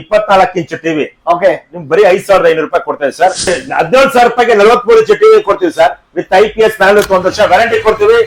ಇಪ್ಪತ್ನಾಲ್ಕು ಇಂಚು TV. Okay ನಿಮ್ ಬರೀ ಐದ್ ಸಾವಿರದ ಐನೂರು ರೂಪಾಯಿ ಕೊಡ್ತೇವೆ ಸರ್ ಹದಿನೇಳು ಸಾವಿರ ರೂಪಾಯಿಗೆ ನಲವತ್ಮೂರು ಇಂಚು ಟಿವಿ ಕೊಡ್ತೀವಿ sir with I P S panel ಒಂದು ವರ್ಷ ವ್ಯಾರಂಟಿ ಕೊಡ್ತೀವಿ.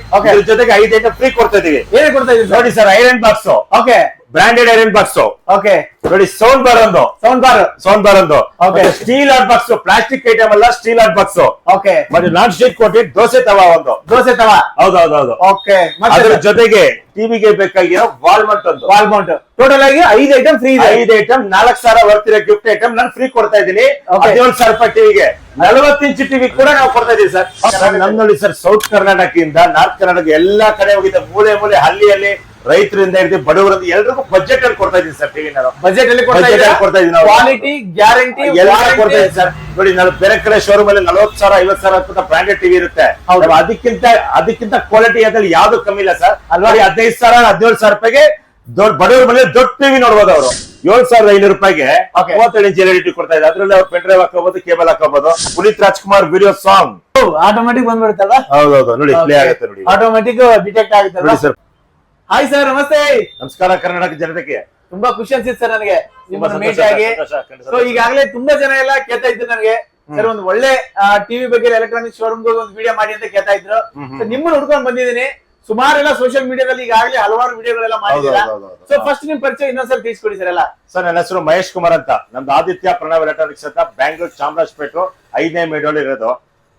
ಜೊತೆಗೆ ಐದು ಐಟಮ್ ಫ್ರೀ ಕೊಡ್ತಾ ಇದೀವಿ. ಏನೇ ಕೊಡ್ತಾ ಇದೀವಿ ನೋಡಿ sir iron box okay branded iron box okay ನೋಡಿ ಸೌಂಡ್ ಬಾರ್ ಒಂದು. ಸೌಂಡ್ ಬಾರ್ ಸೌಂಡ್ ಬಾರ್ ಒಂದು. Okay steel art box plastic item ಅಲ್ಲ ಸ್ಟೀಲ್ ಆರ್ಟ್ ಬಾಕ್ಸ್ ಓಕೆ ಮತ್ತೆ ನಾನ್ ಸ್ಟೀಕ್ ಕೊಟ್ಟಿ ದೋಸೆ ತವಾ ಒಂದು. ದೋಸೆ ತವ ಹೌದೌದೌದು. ಓಕೆ ಅದ್ರ ಜೊತೆಗೆ ಟಿವಿಗೆ ಬೇಕಾಗಿರೋ ವಾಲ್ಮಟ್ ಒಂದು. ವಾಲ್ ಮೌಂಟ್ ಟೋಟಲ್ ಆಗಿ ಐದು ಐಟಮ್ ಫ್ರೀ ಇದೆ. ಐದು ಐಟಮ್ ನಾಲ್ಕು ಸಾವಿರ ಬರ್ತಿರೋ ಗಿಫ್ಟ್ ಐಟಮ್ ನಾನು ಫ್ರೀ ಕೊಡ್ತಾ ಇದ್ದೀನಿ. ಹದಿನೇಳು ಸಾವಿರ ರೂಪಾಯಿ ಟಿವಿಗೆ. ನಲವತ್ತು ಇಂಚು ಟಿವಿ ಕೂಡ ನಾವು ಕೊಡ್ತಾ ಇದೀವಿ ಸರ್. ಸರ್ ನಮ್ ನೋಡಿ ಸರ್ ಸೌತ್ ಕರ್ನಾಟಕದಿಂದ ನಾರ್ತ್ ಕರ್ನಾಟಕ ಎಲ್ಲಾ ಕಡೆ ಹೋಗಿದ್ದ ಮೂಲೆ ಮೂಲೆ ಹಳ್ಳಿಯಲ್ಲಿ ರೈತರಿಂದ ಹಿಡಿದು ಬಡವರಿಂದ ಎಲ್ರಿಗೂ ಬಜೆಟ್ ಅಲ್ಲಿ ಕೊಡ್ತಾ ಇದೀವಿ ಸರ್ ಟಿವಿ ನಾವು ಬಜೆಟ್ ಅಲ್ಲಿ ಕೊಡ್ತಾ ಇದೀವಿ ಕ್ವಾಲಿಟಿ ಗ್ಯಾರಂಟಿ ಎಲ್ಲ ಕೊಡ್ತಾ ಇದೀವಿ ಸರ್. ನೋಡಿ ನಾನು ಬೇರೆ ಕಡೆ ಶೋರೂಮ್ ಅಲ್ಲಿ ನಲವತ್ತು ಸಾವಿರ ಐವತ್ತು ಸಾವಿರ ಅಂತ ಬ್ರಾಂಡೆಡ್ ಟಿವಿ ಇರುತ್ತೆ. ಅದಕ್ಕಿಂತ ಅದಕ್ಕಿಂತ ಕ್ವಾಲಿಟಿ ಅದ್ರಲ್ಲಿ ಯಾವ್ದು ಕಮ್ಮಿ ಇಲ್ಲ ಸರ್. ನೋಡಿ ಹದಿನೈದು ಸಾವಿರ ಹದಿನೇಳು ಸಾವಿರ ರೂಪಾಯಿಗೆ ದೊಡ್ಡ ಬಡವರ ಮನೆ ದೊಡ್ಡ ಟಿವಿ ನೋಡ್ಬೋದು ಅವರು. ಏಳು ಸಾವಿರದ ಐನೂರು ರೂಪಾಯಿಗೆ ಮೂವತ್ತೆರಡು ಮೂವತ್ತೇಳು ಇಂಚ್ ಎಲ್ ಕೊಡ್ತಾ ಇದ್ದಾರೆ. ಅದ್ರಲ್ಲಿ ಅವ್ರು ಪೆನ್ ಡ್ರೈವ್ ಹಾಕೋಬಹುದು ಕೇಬಲ್ ಹಾಕೋಬಹುದು Puneeth Rajkumar video song automatic ಬಂದ್ಬಿಡುತ್ತಲ್ಲ ಹೌದೌದು. ನೋಡಿ ಪ್ಲೇ ಆಗುತ್ತೆ ನೋಡಿ. ಆಟೋಮೆಟಿಕ್ ಡಿಟೆಕ್ಟ್ ಆಗುತ್ತೆ ನೋಡಿ ಸರ್ ಹಾಯ್ ಸರ್ ನಮಸ್ತೆ. ನಮಸ್ಕಾರ ಕರ್ನಾಟಕ ಜನತೆಗೆ. ತುಂಬಾ ಖುಷಿ ಅನ್ಸಿತ್ತು ಸರ್ ನನಗೆ. ನಿಮ್ಮನ್ನ ಸಂತೋಷ, ಮೀಟ್ ಆಗಿ. ಸಂತೋಷ, ಸೊ ಈಗಾಗಲೇ ತುಂಬಾ ಜನ ಎಲ್ಲ ಕೇಳ್ತಾ ಇದ್ರು ನನಗೆ. ಸರ್ ಒಂದು ಒಳ್ಳೆ ಟಿವಿ ಬಗ್ಗೆ ಎಲೆಕ್ಟ್ರಾನಿಕ್ ಶೋರೂಮ್ ಒಂದು ವಿಡಿಯೋ ಮಾಡಿ ಅಂತ ಕೇಳ್ತಾ ಇದ್ರು. ನಿಮ್ಮನ್ನು ಹುಡ್ಕೊಂಡ್ ಬಂದಿದ್ದೀನಿ. ಸುಮಾರೆಲ್ಲ ಸೋಷಿಯಲ್ ಮೀಡಿಯಾದಲ್ಲಿ ಈಗಾಗಲೇ ಹಲವಾರು ವಿಡಿಯೋಗಳೆಲ್ಲ ಮಾಡಿದ್ದೀರಾ. ಸೊ ಫಸ್ಟ್ ನಿಮ್ ಪರಿಚಯ ಇನ್ನೊಂದ್ಸಲ ತಿಳಿಸ್ಕೊಡಿ ಸರ್ ಎಲ್ಲ. ಸರ್ ನನ್ನ ಹೆಸರು ಮಹೇಶ್ ಕುಮಾರ್ ಅಂತ. ನಮ್ದು ಆದಿತ್ಯ ಪ್ರಣವ್ ಎಲೆಕ್ಟ್ರಾನಿಕ್ಸ್ ಅಂತ. ಬ್ಯಾಂಗ್ಳೂರ್ ಚಾಮರಾಜಪೇಟು ಐದನೇ ಮೇಡೋಲ್ ಇರೋದು.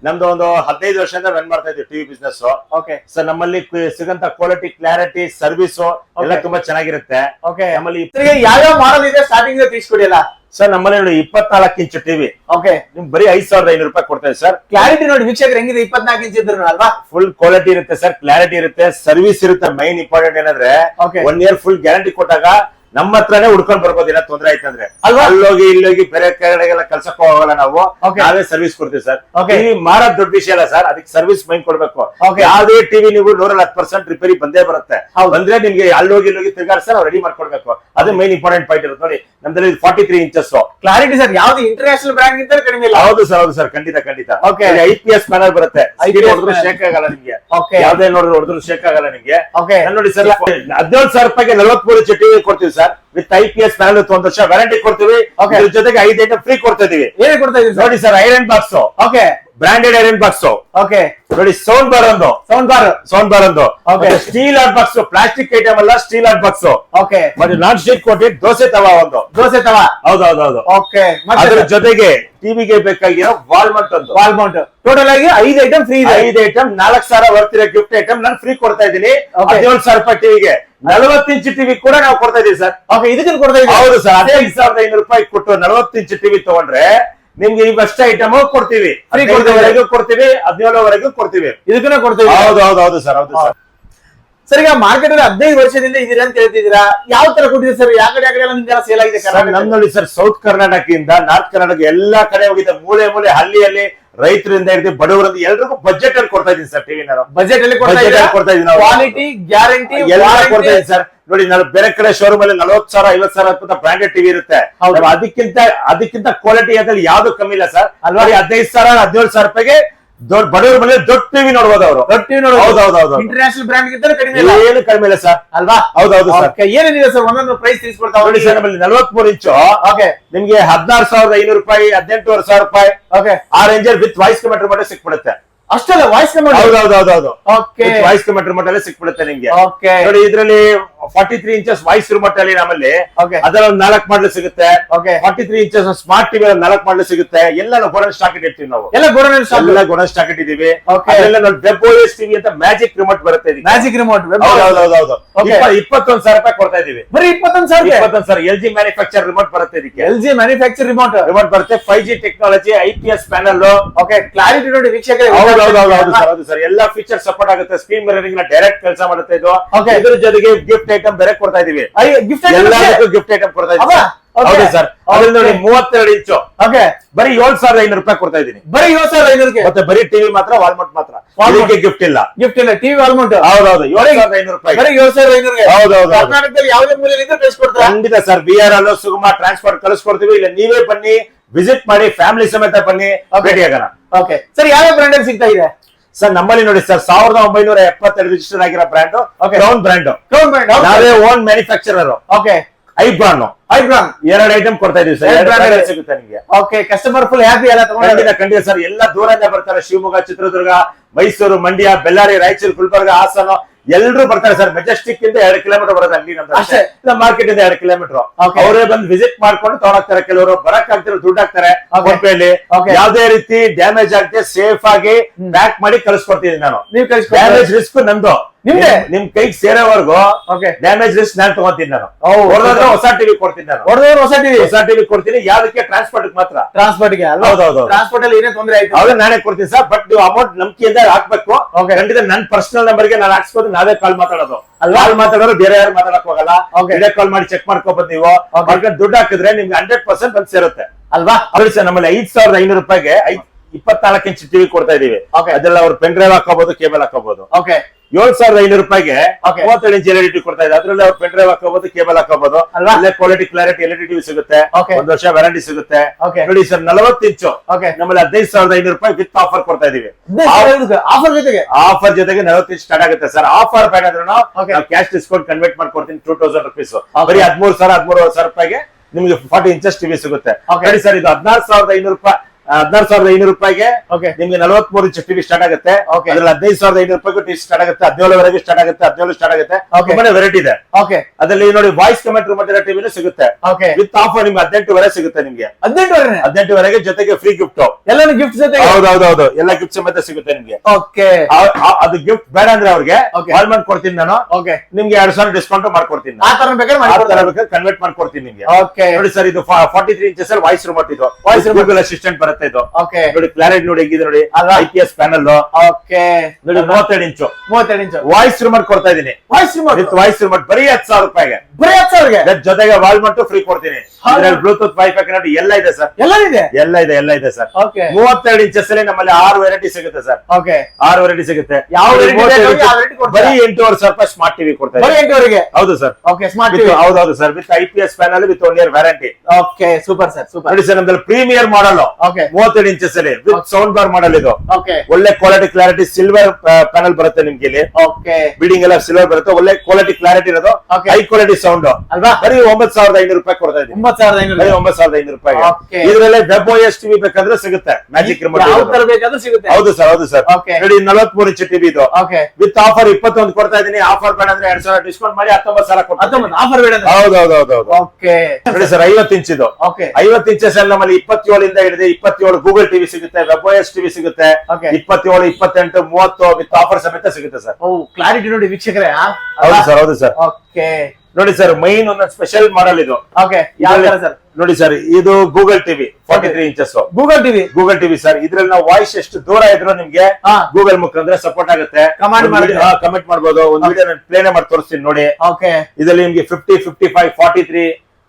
ನಮ್ದು ಒಂದು ಹದಿನೈದು ವರ್ಷದಿಂದ ರನ್ ಮಾಡ್ತಾ ಇದ್ದೀವಿ ಟಿವಿ ಬಿಸ್ನೆಸ್ ಓಕೆ ಸರ್ ನಮ್ಮಲ್ಲಿ ಸಿಗಂತ ಕ್ವಾಲಿಟಿ ಕ್ಲಾರಿಟಿ ಸರ್ವಿಸ್ ಎಲ್ಲ ತುಂಬಾ ಚೆನ್ನಾಗಿರುತ್ತೆ. ಓಕೆ ನಮ್ಮಲ್ಲಿ ಯಾವ್ಯಾವ ಮಾಡಲ್ ಇದೆ ಸ್ಟಾರ್ಟಿಂಗ್ ತಿಳಿಸ್ಕೊಡಿ ಅಲ್ಲ? ಸರ್ ನಮ್ಮಲ್ಲಿ ನೋಡಿ ಇಪ್ಪತ್ನಾಲ್ಕು ಇಂಚು ಟಿವಿ ಓಕೆ ನಿಮ್ ಬರೀ ಐದ್ ಸಾವಿರದ ಐನೂರು ರೂಪಾಯಿ ಕೊಡ್ತೇವೆ ಸರ್ ಕ್ಲಾರಿಟಿ ನೋಡಿ ವೀಕ್ಷಕರು ಹೆಂಗಿದೆ ಇಪ್ಪತ್ನಾಲ್ಕು ಇಂಚ್ ಇದ್ರು ಅಲ್ವಾ? ಫುಲ್ ಕ್ವಾಲಿಟಿ ಇರುತ್ತೆ ಸರ್ ಕ್ಲಾರಿಟಿ ಇರುತ್ತೆ ಸರ್ವಿಸ್ ಇರುತ್ತೆ. ಮೈನ್ ಇಂಪಾರ್ಟೆಂಟ್ ಏನಂದ್ರೆ. ಒನ್ ಇಯರ್ ಫುಲ್ ಗ್ಯಾರಂಟಿ ಕೊಟ್ಟಾಗ ನಮ್ಮ ಹತ್ರನೇ ಹುಡ್ಕೊಂಡ್ ಬರ್ಬೋದು ಏನೋ ತೊಂದ್ರೆ ಆಯ್ತಂದ್ರೆ? ಅಲ್ಲೋಗಿ ಇಲ್ಲೋಗಿ ಬೇರೆ ಕಡೆಗೆಲ್ಲ ಕಳ್ಸಕ್ ಹೋಗಲ್ಲ ನಾವು. ಓಕೆ ನಾವೇ ಸರ್ವಿಸ್ ಕೊಡ್ತೀವಿ ಸರ್. ಈ ಮಾರದ ದೊಡ್ಡ ವಿಷಯ ಅಲ್ಲ ಸರ್ ಅದಕ್ಕೆ ಸರ್ವಿಸ್ ಮೈನ್ ಕೊಡ್ಬೇಕು. ಯಾವ್ದೇ ಟಿವಿ ನೀವು ನೂರಲ್ಲಿ ಹತ್ತು ಪರ್ಸೆಂಟ್ ರಿಪೇರಿ ಬಂದೇ ಬರುತ್ತೆ. ಬಂದ್ರೆ ನಿಮ್ಗೆ ಅಲ್ಲೋಗಿ ಇಲ್ಲೋಗಿ ತಿರ್ಗಾಡ್ಸ ನಾವು ರೆಡಿ ಮಾಡ್ಕೊಡ್ಬೇಕು. ಅದು ಮೈನ್ ಇಂಪಾರ್ಟೆಂಟ್ ಪಾಯಿಂಟ್ ಇರುತ್ತೆ. ನೋಡಿ ನಮ್ದ್ರಲ್ಲಿ forty three inches clarity sir ಯಾವ್ದು ಇಂಟರ್ನ್ಯಾಷನಲ್ ಬ್ರ್ಯಾಂಡ್ ಗಿಂತ ಕಡಿಮೆ ಇಲ್ಲ. ಹೌದು ಸರ್ ಹೌದು ಸರ್ ಖಂಡಿತ ಖಂಡಿತ. ಐ ಪಿ ಎಸ್ ಪ್ಯಾನಲ್ ಬರುತ್ತೆ. ಹೊಡೆದ್ರು. ಶೇಕ್ ಆಗಲ್ಲ ನಿಮ್ಗೆ. ಯಾವ್ದೇ ನೋಡಿದ್ರು ಹೊಡೆದ್ರು ಶೇಕ್ ಆಗಲ್ಲ ನಿಮ್ಗೆ. ನೋಡಿ ಸರ್ ಹದಿನೇಳು ಸಾವಿರ ರೂಪಾಯಿಗೆ ನಲವತ್ಮೂರು ಚಟಿ ಕೊಡ್ತೀವಿ sir. With I P S panel ಒಂದ್ ವರ್ಷ ವ್ಯಾರಂಟಿ ಕೊಡ್ತೀವಿ. ಇದ್ರ ಜೊತೆಗೆ ಐದು ಐಟಮ್ ಫ್ರೀ ಕೊಡ್ತಾ ಇದೀವಿ. ಏನೇ ಕೊಡ್ತಾ ಇದೀವಿ ನೋಡಿ sir iron box okay branded iron box okay ನೋಡಿ ಸೌಂಡ್ ಬಾರ್ ಒಂದು. ಸೌಂಡ್ ಬಾರ್ ಸೌಂಡ್ ಬಾರ್ ಒಂದು. Okay steel art box plastic item ಅಲ್ಲ ಸ್ಟೀಲ್ ಆರ್ಟ್ ಬಾಕ್ಸ್ ಓಕೆ ಮತ್ತೆ ನಾನ್ ಸ್ಟಿಕ್ ಕೊಟ್ಟಿ ದೋಸೆ ತವಾ ಒಂದು. ದೋಸೆ ತವ? ಹೌದು ಓಕೆ ಅದ್ರ ಜೊತೆಗೆ ಟಿವಿಗೆ ಬೇಕಾಗಿರೋ ವಾಲ್ಮೌಂಟ್ ಒಂದು. ವಾಲ್ ಮೌಂಟ್ ಟೋಟಲ್ ಆಗಿ ಐದು ಐಟಮ್ ಫ್ರೀ ಇದೆ. ಐದು ಐಟಮ್ ನಾಲ್ಕು ಸಾವಿರ ಬರ್ತಿರೋ ಗಿಫ್ಟ್ ಐಟಮ್ ನಾನು ಫ್ರೀ ಕೊಡ್ತಾ ಇದೀನಿ. ಹದಿನೇಳು ಸಾವಿರ ರೂಪಾಯಿ ಟಿವಿಗೆ ನಲವತ್ತು ಇಂಚ್ ಟಿವಿ ಕೂಡ ನಾವು ಕೊಡ್ತಾ ಇದೀವಿ ಸರ್. ಓಕೆ ಇದಕ್ಕೆ ಕೊಡ್ತಾ ಇದೀವಿ. ಹೌದು ಸರ್ ಹದಿನೈದು ಸಾವಿರದ ಐನೂರು ರೂಪಾಯಿ ಕೊಟ್ಟು ನಲವತ್ತು ಇಂಚ್ ಟಿವಿ ತಗೊಂಡ್ರೆ ನಿಮ್ಗೆ ಈ ಅಷ್ಟ ಐಟಮ್ ಕೊಡ್ತೀವಿ. ಕೊಡ್ತೀವಿ. ಹದಿನೇಳವರೆಗೂ ಕೊಡ್ತೀವಿ. ಇದಕ್ಕೂ ಕೊಡ್ತೀವಿ ಹೌದು ಹೌದು ಹೌದು ಸರ್ ಹೌದು ಸರ್. ಸರ್ ಈಗ ಮಾರ್ಕೆಟ್ ಅಲ್ಲಿ ಹದಿನೈದು ವರ್ಷದಿಂದ ಇದೀರಾ ಅಂತ ಹೇಳ್ತಿದ್ದೀರಾ ಯಾವ ತರ ಕೊಟ್ಟಿದೆ ಸರ್? ಯಾವ ಕಡೆ ಯಾಕಡೆ ಕಡೆ ನಿಮ್ಗೆಲ್ಲ ಸೇಲ್ ಆಗಿದೆ ಸರ್ ನಮ್ ನೋಡಿ ಸರ್ ಸೌತ್ ಕರ್ನಾಟಕದಿಂದ ನಾರ್ತ್ ಕರ್ನಾಟಕ ಎಲ್ಲಾ ಕಡೆ ಹೋಗಿದೆ. ಮೂಲೆ ಮೂಲೆ ಹಳ್ಳಿಯಲ್ಲಿ ರೈತರಿಂದ ಹಿಡಿದು ಬಡವರಿಂದ ಎಲ್ರಿಗೂ ಬಜೆಟ್ ಅಲ್ಲಿ ಕೊಡ್ತಾ ಇದೀನಿ ಸರ್ ಟಿವಿ ನಾನು ಬಜೆಟ್ ಅಲ್ಲಿ ಕೊಡ್ತಾ ಇದೀನಿ ಕ್ವಾಲಿಟಿ ಗ್ಯಾರಂಟಿ ಎಲ್ಲ ಕೊಡ್ತಾ ಇದೀನಿ ಸರ್. ನೋಡಿ ನಾನು ಬೇರೆ ಕಡೆ ಶೋರೂಮ್ ಅಲ್ಲಿ ನಲವತ್ತು ಸಾವಿರ ಐವತ್ತು ಸಾವಿರ ಅಂತ ಬ್ರಾಂಡೆಡ್ ಟಿವಿ ಇರುತ್ತೆ. ಅದಕ್ಕಿಂತ ಅದಕ್ಕಿಂತ ಕ್ವಾಲಿಟಿ ಅದ್ರಲ್ಲಿ ಯಾವ್ದು ಕಮ್ಮಿ ಇಲ್ಲ ಸರ್? ಅಲ್ವಾ? ಹದಿನೈದು ಸಾವಿರ ಹದಿನೇಳು ಸಾವಿರ ರೂಪಾಯಿಗೆ ದೊಡ್ಡ ಬಡವರ ಮನೆ ದೊಡ್ಡ ಟಿವಿ ನೋಡಬಹುದು ಅವರು. ಹೌದು, ಹೌದು, ಹೌದು. ಇಂಟರ್ನ್ಯಾಷನಲ್ ಬ್ರಾಂಡ್ ಗಿಂತ ಕಡಿಮೆ ಇಲ್ಲ ಏನು ಕಡಿಮೆ ಇಲ್ಲ ಸರ್. ಅಲ್ವಾ? ಹೌದು ಸರ್. Okay, ಏನೇನಿದೆ ಸರ್? ಒಂದೊಂದು ಪ್ರೈಸ್ ತಿಳಿಸ್ಕೊಡ್ತಾ ನೋಡಿ ಸರ್ ನಮ್ಮಲ್ಲಿ ನಲವತ್ಮೂರು ಇಂಚು ಓಕೆ ನಿಮ್ಗೆ ಹದಿನಾರು ಸಾವಿರದ ಐನೂರು ರೂಪಾಯಿ ಹದಿನೆಂಟುವರೆ ಸಾವಿರ ರೂಪಾಯಿ. ಓಕೆ ಆ ರೇಂಜಲ್ಲಿ ವಿತ್ ವಾಯ್ಸ್ ಕಮೆಂಟರ್ ಮಟ್ಟ ಸಿಕ್ಬಿಡುತ್ತೆ. ಅಷ್ಟಲ್ಲ ವಾಯ್ಸ್ ಕಮ್ಮಿ ಹೌದೌದೌದು ಓಕೆ ವಾಯ್ಸ್ ಕಮೆಂಟರ್ ಮಟ್ಟಲ್ಲಿ ಸಿಕ್ಬಿಡುತ್ತೆ ನಿಮ್ಗೆ. ಓಕೆ ನೋಡಿ ಇದ್ರಲ್ಲಿ ಫಾರ್ಟಿ ತ್ರೀ ಇಂಚಸ್ ವಾಯ್ಸ್ ಮಟ್ಟಲ್ಲಿ ನಮ್ಮಲ್ಲಿ ಓಕೆ ಅದರ ಒಂದು ನಾಲ್ಕು ಮಾಡಲು ಸಿಗುತ್ತೆ okay forty three inches smart TV ನಾಲ್ಕು ಮಾಡಲು ಸಿಗುತ್ತೆ ಎಲ್ಲ ಗೋಡನ್ ಸ್ಟಾಕ್ ಇಟ್ಟಿರ್ತೀವಿ ನಾವು ಎಲ್ಲ ಗೋಡನ್ ಎಲ್ಲ ಗೋಡನ್ ಸ್ಟಾಕ್ ಇಟ್ಟಿದೀವಿ ವೆಬ್ ಓಎಸ್ ಟಿವಿ ಅಂತ ಮ್ಯಾಜಿಕ್ ರಿಮೋಟ್ ಬರುತ್ತೆ. ಮ್ಯಾಜಿಕ್ ರಿಮೋಟ್ ಹೌದೌದು ಇಪ್ಪತ್ತೊಂದು ಸಾವಿರ ರೂಪಾಯಿ ಕೊಡ್ತಾ ಇದೀವಿ. ಬರೀ ಇಪ್ಪತ್ತೊಂದು ಸಾವಿರ ಇಪ್ಪತ್ತೊಂದು ಸಾವಿರ. ಎಲ್ ಜಿ ಮ್ಯಾನುಫ್ಯಾಕ್ಚರ್ ರಿಮೋಟ್ ಬರುತ್ತೆ ಇದಕ್ಕೆ. L G manufacture remote remote ಬರುತ್ತೆ. Five G technology I P S panel okay clarity ನೋಡಿ ವೀಕ್ಷಕರೆ ಹೌದು ಹೌದು ಸರ್ ಹೌದು ಸರ್. ಎಲ್ಲಾ ಫೀಚರ್ ಸಪೋರ್ಟ್ ಆಗುತ್ತೆ. ಸ್ಕ್ರೀನ್ ಮಿರರಿಂಗ್ನ ಡೈರೆಕ್ಟ್ ಕೆಲಸ ಮಾಡುತ್ತೆ ಇದು. ಇದ್ರ ಜೊತೆಗೆ ಗಿಫ್ಟ್ ಐಟಮ್ ಬೇರೆ ಕೊಡ್ತಾ ಇದೀವಿ. ಗಿಫ್ಟ್ ಎಲ್ಲದಕ್ಕೂ ಗಿಫ್ಟ್ ಐಟಮ್ ಕೊಡ್ತಾ ಇದೀವಿ. ಹೌದು ಸರ್ ಅದ್ರಲ್ಲಿ ನೋಡಿ. ಮೂವತ್ತೆರಡು ಇಂಚು ಓಕೆ ಬರೀ ಏಳ್ ಸಾವಿರದ ಐನೂರು ರೂಪಾಯಿ ಕೊಡ್ತಾ ಇದೀನಿ. ಬರೀ ಏಳು ಸಾವಿರದ ಐನೂರು ಮತ್ತೆ ಬರೀ ಟಿವಿ ಮಾತ್ರ ವಾಲ್ಮಟ್ ಮಾತ್ರ. ವಾಲ್ಮೌಂಟ್ ಗಿಫ್ಟ್ ಇಲ್ಲ. ಗಿಫ್ಟ್ ಇಲ್ಲ. ಟಿವಿ ವಾಲ್ಮೌಂಟ್ ಹೌದೌದು ಏಳು ಸಾವಿರದ ಐನೂರು ರೂಪಾಯಿ. ಬರೀ ಏಳು ಸಾವಿರದ ಹೌದೌದು ಹೌದು. ಕರ್ನಾಟಕದಲ್ಲಿ ಯಾವುದೇ ಮೂಲೆಯಲ್ಲಿ ಕಳಿಸ್ಕೊಡ್ತಾರೆ ಖಂಡಿತ ಸರ್ ಬಿ ಆರ್ ಅಲ್ಲೋ ಸುಗಮ ಟ್ರಾನ್ಸ್ಫರ್ ಕಳಿಸ್ಕೊಡ್ತೀವಿ. ಇಲ್ಲ ನೀವೇ ಬನ್ನಿ ವಿಸಿಟ್ ಮಾಡಿ ಫ್ಯಾಮಿಲಿ ಸಮೇತ ಬನ್ನಿ. ಭೇಟಿ ಆಗೋಣ ಓಕೆ ಸರ್ ಯಾವ ಬ್ರ್ಯಾಂಡ್ ಸಿಗ್ತಾ ಇದೆ? ಸರ್ ನಮ್ಮಲ್ಲಿ ನೋಡಿ ಸರ್ ಸಾವಿರದ ಒಂಬೈನೂರ ಎಪ್ಪತ್ತೆರಡು ರಿಜಿಸ್ಟರ್ ಆಗಿರೋ brand okay crown brand crown brand ನಾವೇ ಓನ್ ಮ್ಯಾನುಫ್ಯಾಕ್ಚರರ್ ಓಕೆ ಐ ಐಬ್ರಾನ್ ಎರಡು ಐಟಮ್ ಕೊಡ್ತಾ ಇದೀವಿ ಸರ್. ಸಿಗುತ್ತೆ ನಿಮಗೆ. ಓಕೆ ಕಸ್ಟಮರ್ ಫುಲ್ ಹ್ಯಾಪಿ ಎಲ್ಲ ತಗೊಂಡಿದ್ದ ಖಂಡಿತ ಸರ್. ಎಲ್ಲ ದೂರದಿಂದ ಬರ್ತಾರೆ. ಶಿವಮೊಗ್ಗ ಚಿತ್ರದುರ್ಗ ಮೈಸೂರು ಮಂಡ್ಯ ಬೆಳ್ಳಾರಿ ರಾಯಚೂರು ಗುಲ್ಬರ್ಗ ಹಾಸನ ಎಲ್ಲರೂ ಬರ್ತಾರೆ ಸರ್. ಮೆಜೆಸ್ಟಿಕ್ ಇಂದ ಎರಡು ಕಿಲೋಮೀಟರ್ ಬರೋದು ಅಲ್ಲಿ ಅಷ್ಟೇ. ಮಾರ್ಕೆಟ್ ಇಂದ ಎರಡು ಕಿಲೋಮೀಟರ್. ಅವರೇ ಬಂದು ವಿಸಿಟ್ ಮಾಡ್ಕೊಂಡು ತಗೊಂಡೋಗ್ತಾರೆ ಕೆಲವರು ಬರಕ್ ಆಗ್ತಿರೋ ದುಡ್ಡು ಹಾಕ್ತಾರೆ Okay. Phone ಪೇಲಿ Okay. ಯಾವ್ದೇ ರೀತಿ ಡ್ಯಾಮೇಜ್ ಆಗದೆ ಸೇಫ್ ಆಗಿ ಪ್ಯಾಕ್ ಮಾಡಿ ಕಳಿಸ್ಕೊಡ್ತೀನಿ ನಾನು. ನೀವು ಕಳಿಸ್ಕೊಡಿ ಡ್ಯಾಮೇಜ್ ರಿಸ್ಕ್ ನಂದು ನಿಮ್ದೇ? ನಿಮ್- ಕೈಗೆ ಸೇರೋವರೆಗೂ ಡ್ಯಾಮೇಜ್ ಲಿಸ್ಟ್ ನಾನು ತಗೋತೀನಿ ನಾನು. ಹೊಡೆದ್ರೆ ಹೊಸ ಟಿವಿ ಕೊಡ್ತೀನಿ ನಾನು. ಹೊಡೆದ್ರೆ ಹೊಸ ಟಿವಿ ಹೊಸ ಟಿವಿ ಕೊಡ್ತೀನಿ ಯಾವ್ದಕ್ಕೆ ಟ್ರಾನ್ಸ್ಪೋರ್ಟ್ ಮಾತ್ರ. ಟ್ರಾನ್ಸ್ಪೋರ್ಟ್ಗೆ ಹೌದು ಹೌದೌದು. ಟ್ರಾನ್ಸ್ಪೋರ್ಟ್ ಅಲ್ಲಿ ಏನೇ ತೊಂದರೆ ಆಯ್ತು. ಅವಾಗ ನಾನೇ ಕೊಡ್ತೀನಿ ಸರ್ ಬಟ್ ನೀವು ಅಮೌಂಟ್ ನಂಬಿಕೆಯಿಂದ ಹಾಕ್ಬೇಕು. ಖಂಡಿತ ನನ್ ಪರ್ಸನಲ್ ನಂಬರ್ಗೆ ನಾನು ಹಾಕ್ಸ್ಬೋದು ನಾವೇ ಕಾಲ್ ಮಾತಾಡೋದು. ಅಲ್ವಾ? ಕಾಲ್ ಮಾತಾಡೋರು ಬೇರೆ ಯಾರು ಮಾತಾಡಕ್ ಹೋಗಲ್ಲ. ವಿಡಿಯೋ ಕಾಲ್ ಮಾಡಿ ಚೆಕ್ ಮಾಡ್ಕೊಬೋದು ನೀವು. ಮಾಡ್ಕೊಂಡು ದುಡ್ಡು ಹಾಕಿದ್ರೆ ನಿಮ್ಗೆ ಹಂಡ್ರೆಡ್ ಪರ್ಸೆಂಟ್ ಬಂದು ಸೇರುತ್ತೆ. ಅಲ್ವಾ? ಅವ್ರಿ ಸರ್ ನಮ್ಮಲ್ಲಿ ಐದ್ ಸಾವಿರದ ಐನೂರು ರೂಪಾಯಿಗೆ ಐದ್ ಇಪ್ಪತ್ನಾಲ್ಕು ಇಂಚ್ ಟಿವಿ ಕೊಡ್ತಾ ಇದೀವಿ. ಅದೆಲ್ಲ ಅವ್ರು ಪೆನ್ ಡ್ರೈವ್ ಹಾಕೋಬಹುದು ಕೇಬಲ್ ಹಾಕೋಬಹುದು ಓಕೆ ಏಳ್ ಸಾವಿರದ ಐನೂರು ರೂಪಾಯಿಗೆ ಮೂವತ್ತೆರಡು ಮೂವತ್ತೇಳು ಇಂಚ್ ಎಲ್ ಟಿ ಕೊಡ್ತಾ ಇದೆ ಅದ್ರಲ್ಲಿ ಅವ್ರು ಪೆನ್ ಡ್ರೈವ್ ಹಾಕೋಬಹುದು ಕೇಬಲ್ ಹಾಕೋಬಹುದು? ಅಲ್ಲೇ ಕ್ವಾಲಿಟಿ ಕ್ಲಾರಿಟಿ ಎಲ್ ಟಿವಿ ಸಿಗುತ್ತೆ. ಒಂದ್ ವರ್ಷ ವ್ಯಾರಂಟಿ ಸಿಗುತ್ತೆ. ನೋಡಿ ಸರ್ ನಲವತ್ತು ಇಂಚು ಓಕೆ ನಮ್ಮಲ್ಲಿ ಹದಿನೈದು ಸಾವಿರದ ಐನೂರು ರೂಪಾಯಿ ವಿತ್ ಆಫರ್ ಕೊಡ್ತಾ ಇದೀವಿ. ಆಫರ್ ಜೊತೆಗೆ? ಆಫರ್ ಜೊತೆಗೆ ನಲವತ್ತು ಇಂಚ್ ಸ್ಟಾರ್ಟ್ ಆಗುತ್ತೆ ಸರ್. Offer Okay. ನಾವು ಕ್ಯಾಶ್ ಡಿಸ್ಕೌಂಟ್ ಕನ್ವರ್ಟ್ ಮಾಡ್ಕೊಡ್ತೀನಿ ಟೂ ತೌಸಂಡ್ ರುಪೀಸ್ ಬರೀ ಹದಿಮೂರು ಸಾವಿರ ಹದಿಮೂರು ಸಾವಿರ ರೂಪಾಯಿಗೆ ನಿಮ್ಗೆ ಫಾರ್ಟಿ ಇಂಚಸ್ ಟಿವಿ ಸಿಗುತ್ತೆ. ಸರ್ ಇದು ಹದಿನಾರು ಸಾವಿರದ ಐನೂರು ರೂಪಾಯಿ ಹದಿನಾರು ಸಾವಿರದ ಐನೂರು ರೂಪಾಯಿಗೆ ಓಕೆ ನಿಮ್ಗೆ ನಲವತ್ಮೂರು ಇಂಚ್ ಟಿವಿ ಸ್ಟಾರ್ಟ್ ಆಗುತ್ತೆ. ಅದ್ರಲ್ಲಿ ಹದಿನೈದು ಸಾವಿರದ ಐನೂರು ರೂಪಾಯಿ ಟಿವಿ ಸ್ಟಾರ್ಟ್ ಆಗುತ್ತೆ. ಹದಿನೇಳುವರೆಗೆ ಸ್ಟಾರ್ಟ್ ಆಗುತ್ತೆ. ಹದಿನೇಳು ಸ್ಟಾರ್ಟ್ ಆಗುತ್ತೆ. ತುಂಬಾನೇ ವೆರೈಟಿ ಇದೆ. ಓಕೆ ಅದ್ರಲ್ಲಿ ನೋಡಿ ವಾಯ್ಸ್ ಕಮೆಂಟ್ ಮಾಡಿರೋ ಟಿವಿನೂ ಸಿಗುತ್ತೆ. ವಿತ್ ಆಫರ್ ನಿಮ್ಗೆ ಹದಿನೆಂಟುವರೆ ಸಿಗುತ್ತೆ ನಿಮ್ಗೆ. ಹದಿನೆಂಟುವರೆ ಹದಿನೆಂಟುವರೆಗೆ ಜೊತೆಗೆ ಫ್ರೀ ಗಿಫ್ಟ್ ಎಲ್ಲಾನು ಗಿಫ್ಟ್ ಜೊತೆಗೆ? ಹೌದೌದೌದು. ಎಲ್ಲ ಗಿಫ್ಟ್ ಸಮೇತ ಸಿಗುತ್ತೆ ನಿಮ್ಗೆ. ಅದು ಗಿಫ್ಟ್ ಬೇಡ ಅಂದ್ರೆ ಅವ್ರಿಗೆ. ಕಾಲ್ ಕೊಡ್ತೀನಿ ನಾನು. ಓಕೆ ನಿಮ್ಗೆ ಎರಡ್ ಸಾವಿರ ಡಿಸ್ಕೌಂಟ್ ಮಾಡ್ಕೊಡ್ತೀನಿ ಆ ತರ ಬೇಕಾದ್ರೆ ಮಾಡ್ಕೊಡ್ತಾರೆ ಕನ್ವರ್ಟ್ ಮಾಡ್ಕೊಡ್ತೀನಿ ನಿಮ್ಗೆ. ಓಕೆ ನೋಡಿ ಸರ್ ಇದು ಫಾರ್ಟಿ ತ್ರೀ ಇಂಚಸ್ ಅಲ್ಲಿ ವಾಯ್ಸ್ ರೂಮ್ ಇದು ವಾಯ್ಸ್ ರೂಮ್ ಅಸಿಸ್ಟೆಂಟ್ ಬರುತ್ತೆ. ಇದು ಓಕೆ ನೋಡಿ ಕ್ಲಾರಿಟಿ ನೋಡಿ ಹೇಗಿದೆ ನೋಡಿ? I P S panel okay ನೋಡಿ ಮೂವತ್ತೆರಡು ಇಂಚು ಮೂವತ್ತೆರಡು ಇಂಚು ವಾಯ್ಸ್ ರಿಮೋಟ್ ಕೊಡ್ತಾ ಇದೀನಿ voice remote with voice remote ಬರೀ ಹತ್ತು ಸಾವಿರ ರೂಪಾಯಿಗೆ. ಬರೀ ಹತ್ತು ಸಾವಿರಗೆ? ಜೊತೆಗೆ ವಾಲ್ಮಟ್ ಫ್ರೀ ಕೊಡ್ತೀನಿ. ಇದ್ರಲ್ಲಿ ಬ್ಲೂಟೂತ್ ವೈಫೈ ಕನೆಕ್ಟ್ ಎಲ್ಲ ಇದೆ ಸರ್. ಎಲ್ಲ ಇದೆ? ಎಲ್ಲ ಇದೆ ಎಲ್ಲ ಇದೆ ಸರ್. ಓಕೆ ಮೂವತ್ತೆರಡು ಇಂಚಸ್ ಅಲ್ಲಿ ನಮ್ಮಲ್ಲಿ ಆರು ವೆರೈಟಿ ಸಿಗುತ್ತೆ ಸರ್. ಓಕೆ ಆರು ವೆರೈಟಿ ಸಿಗುತ್ತೆ. ಯಾವ? ಬರೀ ಎಂಟೂವರೆ ಸಾವಿರ ರೂಪಾಯಿ ಸ್ಮಾರ್ಟ್ ಟಿವಿ ಕೊಡ್ತಾರೆ ಬರೀ ಎಂಟೂವರೆಗೆ? ಹೌದು ಸರ್. ಓಕೆ ಸ್ಮಾರ್ಟ್ ಟಿವಿ ಹೌದು ಹೌದು sir. With I P S panel with one year warranty okay super sir super ನೋಡಿ ಸರ್ ನಮ್ದಲ್ಲಿ ಪ್ರೀಮಿಯರ್ ಮಾಡಲ್ ಓಕೆ ಮೂವತ್ತೆರಡು ಇಂಚಸ್ ಅಲ್ಲಿ ವಿತ್ ಸೌಂಡ್ ಬಾರ್ ಮಾಡಲ್ ಇದು. ಓಕೆ ಒಳ್ಳೆ ಕ್ವಾಲಿಟಿ ಕ್ಲಾರಿಟಿ ಸಿಲ್ವರ್ ಪ್ಯಾನಲ್ ಬರುತ್ತೆ ನಿಮ್ಗೆ ಇಲ್ಲಿ. ಓಕೆ ಬಿಲ್ಡಿಂಗ್ ಎಲ್ಲ ಸಿಲ್ವರ್ ಬರುತ್ತೆ. ಒಳ್ಳೆ ಕ್ವಾಲಿಟಿ ಕ್ಲಾರಿಟಿ ಇರೋದು. ಹೈ ಕ್ವಾಲಿಟಿ ಸೌಂಡ್ ಅಲ್ವಾ? ಬರೀ ಒಂಬತ್ ಸಾವಿರದ ಐನೂರು ರೂಪಾಯಿ ಕೊಡ್ತಾ ಇದೀನಿ ಒಂಬತ್ತು ಸಾವಿರದ ಐನೂರು ಬರೀ ಒಂಬತ್ ಸಾವಿರದ ಐನೂರು ರೂಪಾಯಿ. ಇದ್ರಲ್ಲೇ ವೆಬ್ ಎಸ್ ಟಿವಿ ಬೇಕಂದ್ರೆ ಸಿಗುತ್ತೆ. ಮ್ಯಾಜಿಕ್ ರಿಮೋಟ್ ಬೇಕಾದ್ರೂ ಸಿಗುತ್ತೆ. ಹೌದು ಸರ್ ಹೌದು ಸರ್ ಓಕೆ ನೋಡಿ ನಲವತ್ಮೂರು ಇಂಚ್ ಟಿವಿ ಇದು. ಓಕೆ ವಿತ್ ಆಫರ್ ಇಪ್ಪತ್ತೊಂದು ಕೊಡ್ತಾ ಇದೀನಿ ಆಫರ್ ಬೇಡ ಅಂದ್ರೆ ಎರಡ್ ಸಾವಿರ ಡಿಸ್ಕೌಂಟ್ ಮಾಡಿ ಹತ್ತೊಂಬತ್ತು ಸಾವಿರ ಕೊಡ್ತಾ ಆಫರ್ ಬೇಡ ಹೌದು ಹೌದು ಹೌದು ಹೌದು. ಓಕೆ ನೋಡಿ ಸರ್ ಐವತ್ತು ಇಂಚ್ ಇದು. ಓಕೆ ಐವತ್ತು ಇಂಚಸ್ ಅಲ್ಲಿ ನಮ್ಮಲ್ಲಿ ಇಪ್ಪತ್ತೇಳಿಂದ ಹಿಡಿದು ಇಪ್ಪತ್ತೇಳು ಗೂಗಲ್ ಟಿವಿ ಸಿಗುತ್ತೆ ವೆಬ್ ಎಸ್ ಟಿವಿ ಸಿಗುತ್ತೆ. ಇಪ್ಪತ್ತೇಳು ಇಪ್ಪತ್ತೆಂಟು ಮೂವತ್ತು ವಿತ್ ಆಫರ್ ಸಮೇತ ಸಿಗುತ್ತೆ ಸರ್ ಕ್ಲಾರಿಟಿ ನೋಡಿ ವೀಕ್ಷಕರೇ ಹೌದು ಸರ್ ಹೌದು ಸರ್ ಓಕೆ ನೋಡಿ ಸರ್ ಮೈನ್ ಒಂದೊಂದು ಸ್ಪೆಷಲ್ ಮಾಡಲ್ ಇದು. ಓಕೆ ಯಾವ ಸರ್ ನೋಡಿ ಸರ್ ಇದು Google TV forty three inches Google TV Google TV sir ಇದ್ರಲ್ಲಿ ನಾವು ವಾಯ್ಸ್ ಎಷ್ಟು ದೂರ ಇದ್ರು ನಿಮ್ಗೆ. ಗೂಗಲ್ ಮುಖಾಂತರ ಸಪೋರ್ಟ್ ಆಗುತ್ತೆ. ಮಾಡುತ್ತೆ. ಕಮೆಂಟ್ ಮಾಡ್ಬೋದು. ಒಂದು ವಿಡಿಯೋ ನಾನು ಪ್ಲೇನೆ ಮಾಡಿ ತೋರಿಸ್ತೀನಿ ನೋಡಿ. ಓಕೆ ಇದರಲ್ಲಿ ನಿಮ್ಗೆ fifty fifty five forty three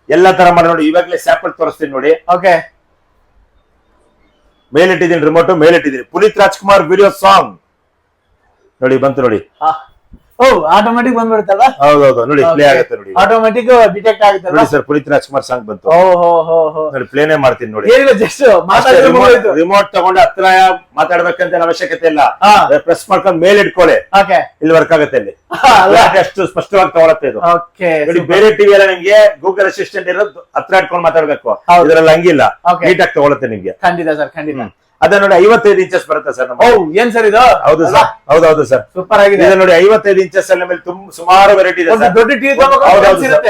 ಎಲ್ಲಾ ತರ ಮಾಡಿ ನೋಡಿ. ಇವಾಗಲೇ ಸ್ಯಾಪಲ್ ತೋರಿಸ್ತೀನಿ ನೋಡಿ. ಓಕೆ ಮೇಲಿಟ್ಟಿದ್ದೀನಿ ರಿಮೋಟ್ ಮೇಲಿಟ್ಟಿದ್ದೀನಿ. ಪುನೀತ್ ರಾಜ್ಕುಮಾರ್ ವಿಡಿಯೋ ಸಾಂಗ್ ನೋಡಿ ಬಂತು ನೋಡಿ. ಓ ಆಟೋಮೆಟಿಕ್ ಬಂದ್ಬಿಡುತ್ತಲ್ವಾ ಹೌದೌದು ನೋಡಿ ಪ್ಲೇ ಆಗುತ್ತೆ ನೋಡಿ. ಆಟೋಮ್ಯಾಟಿಕ್ ಡಿಟೆಕ್ಟ್ ಆಗುತ್ತೆ ನೋಡಿ ಸರ್ ಪುನೀತ್ ರಾಜ್ಕುಮಾರ್ ಸಾಂಗ್ ಬಂತು. ಓ ಹೋ ಹೋ ಹೋ. ನೋಡಿ ಪ್ಲೇನೇ ಮಾಡ್ತೀನಿ ನೋಡಿ. ಏನಿಲ್ಲ ಜಸ್ಟ್ ಮಾತಾಡಿದ್ರೆ ರಿಮೋಟ್ ತಗೊಂಡು ಹತ್ರ ಮಾತಾಡ್ಬೇಕಂತ ಅವಶ್ಯಕತೆ ಇಲ್ಲ. ಪ್ರೆಸ್ ಮಾಡ್ಕೊಂಡು ಮೇಲ್ ಇಟ್ಕೊಳ್ಳಿ. ಓಕೆ ಇಲ್ಲಿ ವರ್ಕ್ ಆಗುತ್ತೆ ಇಲ್ಲಿ ಅಲ್ಲ. ಅಷ್ಟು ಸ್ಪಷ್ಟವಾಗಿ ತಗೊಳತ್ತೆ ಇದು. ಓಕೆ ನೋಡಿ ಬೇರೆ ಟಿವಿ ಎಲ್ಲ ನಿಮ್ಗೆ ಗೂಗಲ್ ಅಸಿಸ್ಟೆಂಟ್ ಇರೋದು ಹತ್ರ ಇಟ್ಕೊಂಡು ಮಾತಾಡ್ಬೇಕು. ಇದ್ರಲ್ಲಿ ಹಂಗಿಲ್ಲ. ನೀಟಾಗಿ ತಗೊಳತ್ತೆ ನಿಮ್ಗೆ. ಖಂಡಿತ ಸರ್ ಖಂಡಿತ. ಅದ ನೋಡಿ ಐವತ್ತೈದು ಇಂಚಸ್ ಬರುತ್ತೆ ಸರ್ ಓ ಏನ್ ಸರ್ ಇದು? ಹೌದು ಸರ್ ಹೌದೌದು ಸರ್. ಸೂಪರ್ ಆಗಿದೆ. ಇದು ನೋಡಿ ಐವತ್ತೈದು ಇಂಚಸ್ ಅಲ್ಲಿ ನಮ್ಮಲ್ಲಿ ತುಂಬ ಸುಮಾರು ವೆರೈಟಿ ಇದೆ ಒಂದು ದೊಡ್ಡ ಟಿವಿ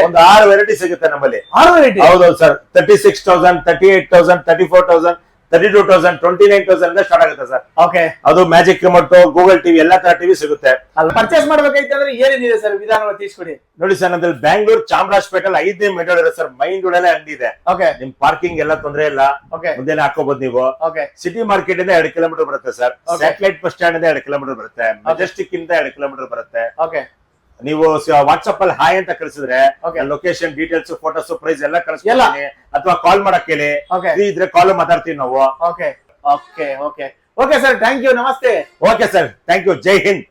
ಒಂದು ಆರು ವೆರೈಟಿ ಸಿಗುತ್ತೆ ನಮ್ಮಲ್ಲಿ. ಆರು ವೆರೈಟಿ ಹೌದೌದು sir. Thirty six thousand thirty eight thousand thirty four thousand thirty two thousand twenty nine thousand start ಆಗುತ್ತೆ ಸರ್. ಓಕೆ ಅದು ಮ್ಯಾಜಿಕ್ ರಿಮೋಟ್ ಗೂಗಲ್ ಟಿವಿ ಎಲ್ಲಾ ತರ ಟಿವಿ ಸಿಗುತ್ತೆ. ಅಲ್ಲ ಪರ್ಚೇಸ್ ಮಾಡ್ಬೇಕಾಯ್ತಂದ್ರೆ ಏನೇನಿದೆ ಸರ್ ವಿಧಾನಗಳು ತಿಳಿಸ್ಕೊಡಿ. ನೋಡಿ ಸರ್ ನಮ್ಮಲ್ಲಿ ಬ್ಯಾಂಗ್ಳೂರ್ ಚಾಮರಾಜಪೇಟೆ ಐದನೇ ಮೆಟ್ರೋ ಇದೆ ಸರ್ ಮೈಂಡ್ ರೋಡ್ ಅಂಗಡಿ ಇದೆ. ಓಕೆ ನಿಮ್ ಪಾರ್ಕಿಂಗ್ ಎಲ್ಲ ತೊಂದ್ರೆ ಇಲ್ಲ. ಓಕೆ ಮುಂದೆನೆ ಹಾಕೋಬಹುದು ನೀವು. ಓಕೆ ಸಿಟಿ ಮಾರ್ಕೆಟ್ ಇಂದ ಎರಡು ಕಿಲೋಮೀಟರ್ ಬರುತ್ತೆ ಸರ್. ಸ್ಯಾಟಲೈಟ್ ಬಸ್ ಸ್ಟ್ಯಾಂಡ್ ಇಂದ ಎರಡು ಕಿಲೋಮೀಟರ್ ಬರುತ್ತೆ. ಮೆಜೆಸ್ಟಿಕ್ ಇಂದ ಎರಡು ಕಿಲೋಮೀಟರ್ ಬರುತ್ತೆ. ಓಕೆ ನೀವು ವಾಟ್ಸ್ಆಪ್ ಅಲ್ಲಿ ಹಾಯ್ ಅಂತ ಕಳಿಸಿದ್ರೆ. ಲೊಕೇಶನ್ ಡೀಟೇಲ್ಸ್ ಫೋಟೋಸ್ ಪ್ರೈಸ್ ಎಲ್ಲ. ಕಳಿಸ್ತೀನಿ ಅಥವಾ ಕಾಲ್ ಮಾಡಕ್. Free ಇದ್ರೆ ಕಾಲ್ ಮಾತಾಡ್ತೀವಿ ನಾವು. Okay okay okay okay sir thank you ನಮಸ್ತೆ. ಓಕೆ ಸರ್ ಥ್ಯಾಂಕ್ ಯು ಜೈ ಹಿಂದ್